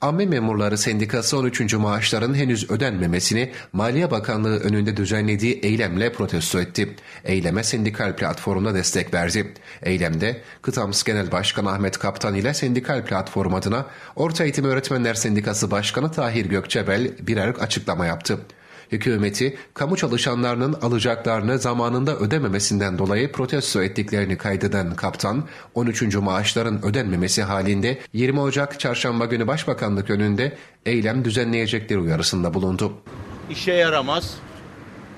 Amme Memurları Sendikası 13. maaşların henüz ödenmemesini Maliye Bakanlığı önünde düzenlediği eylemle protesto etti. Eyleme sendikal platformuna destek verdi. Eylemde Kıtams Genel Başkanı Ahmet Kaptan ile sendikal platform adına Orta Eğitim Öğretmenler Sendikası Başkanı Tahir Gökçebel birer açıklama yaptı. Hükümeti, kamu çalışanlarının alacaklarını zamanında ödememesinden dolayı protesto ettiklerini kaydeden kaptan, 13. maaşların ödenmemesi halinde 20 Ocak Çarşamba günü Başbakanlık önünde eylem düzenleyecekleri uyarısında bulundu. işe yaramaz.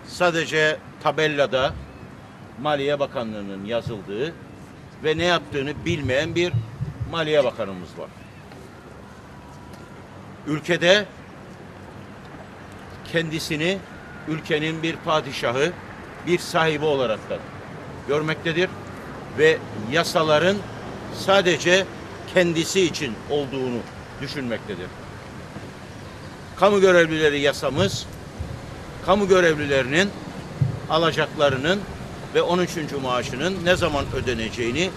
Sadece tabellada Maliye Bakanlığı'nın yazıldığı ve ne yaptığını bilmeyen bir Maliye Bakanımız var. Ülkede kendisini ülkenin bir padişahı, bir sahibi olarak da görmektedir ve yasaların sadece kendisi için olduğunu düşünmektedir. Kamu görevlileri yasamız kamu görevlilerinin alacaklarının ve 13. maaşının ne zaman ödeneceğini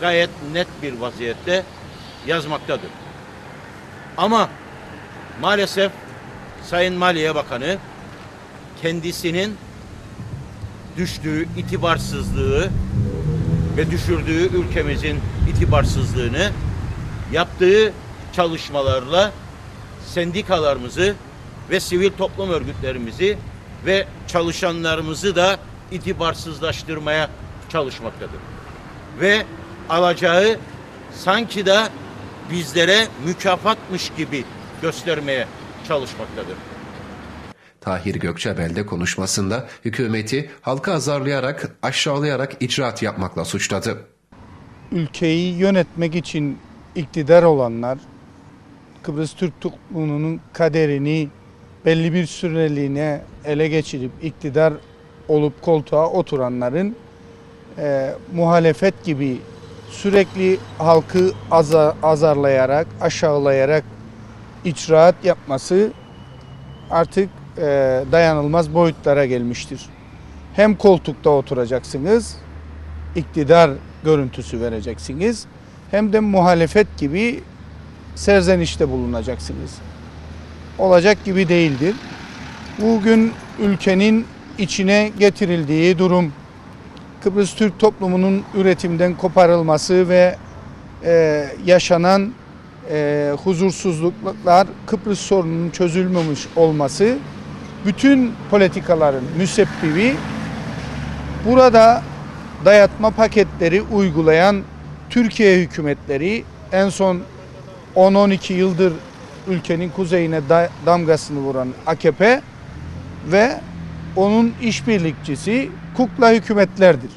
gayet net bir vaziyette yazmaktadır. Ama maalesef Sayın Maliye Bakanı kendisinin düştüğü itibarsızlığı ve düşürdüğü ülkemizin itibarsızlığını yaptığı çalışmalarla sendikalarımızı ve sivil toplum örgütlerimizi ve çalışanlarımızı da itibarsızlaştırmaya çalışmaktadır. Ve alacağı sanki da bizlere mükafatmış gibi göstermeye çalışmaktadır. Tahir Gökçebel de konuşmasında hükümeti halka azarlayarak, aşağılayarak icraat yapmakla suçladı. ülkeyi yönetmek için iktidar olanlar Kıbrıs Türk toplumunun kaderini belli bir süreliğine ele geçirip iktidar olup koltuğa oturanların e, muhalefet gibi sürekli halkı aza- azarlayarak, aşağılayarak icraat yapması artık e, dayanılmaz boyutlara gelmiştir. Hem koltukta oturacaksınız, iktidar görüntüsü vereceksiniz. Hem de muhalefet gibi serzenişte bulunacaksınız. Olacak gibi değildir. Bugün ülkenin içine getirildiği durum Kıbrıs Türk toplumunun üretimden koparılması ve e, yaşanan e, huzursuzluklar Kıbrıs sorununun çözülmemiş olması bütün politikaların müsebbibi burada dayatma paketleri uygulayan Türkiye hükümetleri en son 10-12 yıldır ülkenin kuzeyine da- damgasını vuran AKP ve onun işbirlikçisi kukla hükümetlerdir.